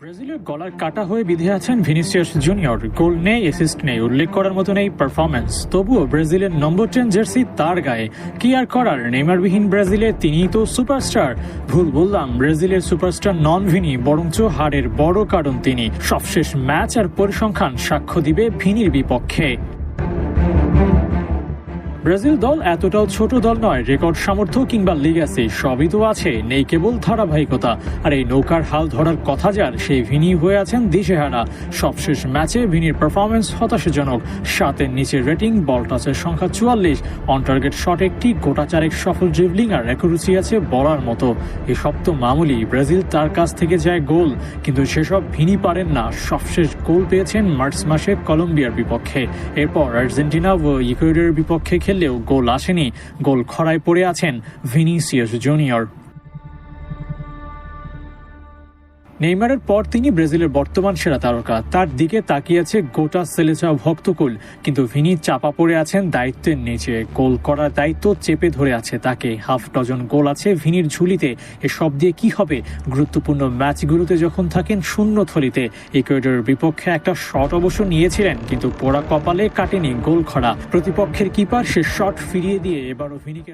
ব্রাজিলের গলার কাটা হয়ে বিধে আছেন ভিনিসিয়াস জুনিয়র। গোল নেই অ্যাসিস্ট নেই, উল্লেখ করার মতো নেই পারফরম্যান্স তবুও ব্রাজিলের নম্বর টেন জার্সি তার গায়ে। কি আর করার? নেইমারবিহীন ব্রাজিলে তিনিই তো সুপারস্টার ভুল বললাম, ব্রাজিলের সুপারস্টার নন ভিনি বরঞ্চ হারের বড় কারণ তিনি। সবশেষ ম্যাচ আর পরিসংখ্যান সাক্ষ্য দিবে ভিনির বিপক্ষে। ব্রাজিল দল এতটাও ছোট দল নয়, রেকর্ড সামর্থ্য কিংবা লিগ্যাসি সবই তো আছে, নেই কেবল ধারাবাহিকতা। আর এই নৌকার হাল ধরার কথা যার সেই ভিনি হয়ে আছেন দিশেহারা। সবশেষ ম্যাচে ভিনির পারফরমেন্স হতাশাজনক। সাতের নিচে রেটিং বল টাচের সংখ্যা চুয়াল্লিশ। অন টার্গেট শট একটি, গোটা চারেক সফল ড্রিবলিং আর অ্যাকুরেসি আছে বলার মতো। এসব তো মামুলি, ব্রাজিল তার কাছ থেকে যায় গোল। কিন্তু সেসব ভিনি পারেন না। সবশেষ গোল পেয়েছেন মার্চ মাসে কলম্বিয়ার বিপক্ষে। এরপর আর্জেন্টিনা ও ইকুয়েডরের বিপক্ষে খেললেও গোল আসেনি। গোল খরায় পড়ে আছেন ভিনিসিয়াস জুনিয়র। নেইমারের পর তিনি ব্রাজিলের বর্তমান সেরা তারকা। তার দিকে তাকিয়ে আছে গোটা সেলেচা ভক্তকুল। কিন্তু ভিনি চাপা পড়ে আছেন দায়িত্বের নিচে। গোল করার দায়িত্ব চেপে ধরে আছে তাকে। হাফ ডজন গোল আছে ভিনির ঝুলিতে। এসব দিয়ে কি হবে? গুরুত্বপূর্ণ ম্যাচগুলোতে যখন থাকেন শূন্য থলিতে। ইকুয়েডরের বিপক্ষে একটা শট অবশ্য নিয়েছিলেন, কিন্তু পোড়া কপালে কাটেনি গোল খরা। প্রতিপক্ষের কিপার সে শট ফিরিয়ে দিয়ে এবারও ভিনিকে